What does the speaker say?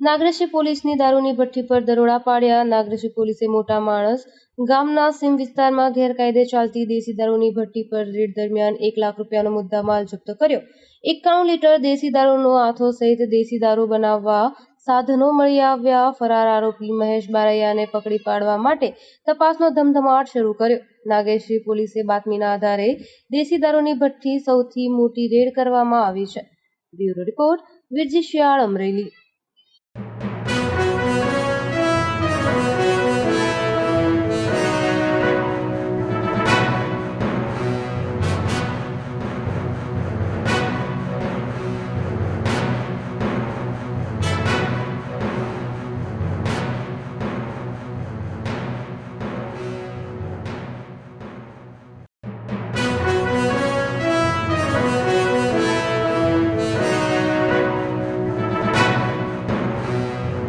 નાગરેશી પોલીસની દારૂની ભઠ્ઠી પર દરોડા પાડ્યા. નાગરેશી પોલીસે મોટા માણસ ગામના સીમ વિસ્તારમાં ગેરકાયદે ચાલતી દેશી દારૂની ભઠ્ઠી પર રેડ દરમિયાન એક લાખ રૂપિયાનો મુદ્દામાલ જપ્ત કર્યો. એકાણું લીટર દેશી દારૂનો આથો સહિત દેશી દારૂ બનાવવા સાધનો મળી આવ્યા. ફરાર આરોપી મહેશ બારૈયાને પકડી પાડવા માટે તપાસનો ધમધમાટ શરૂ કર્યો. નાગેશ્રી પોલીસે બાતમીના આધારે દેશી દારૂની ભઠ્ઠી સૌથી મોટી રેડ કરવામાં આવી છે. Bureau report, Virji Shiyal, Amreli.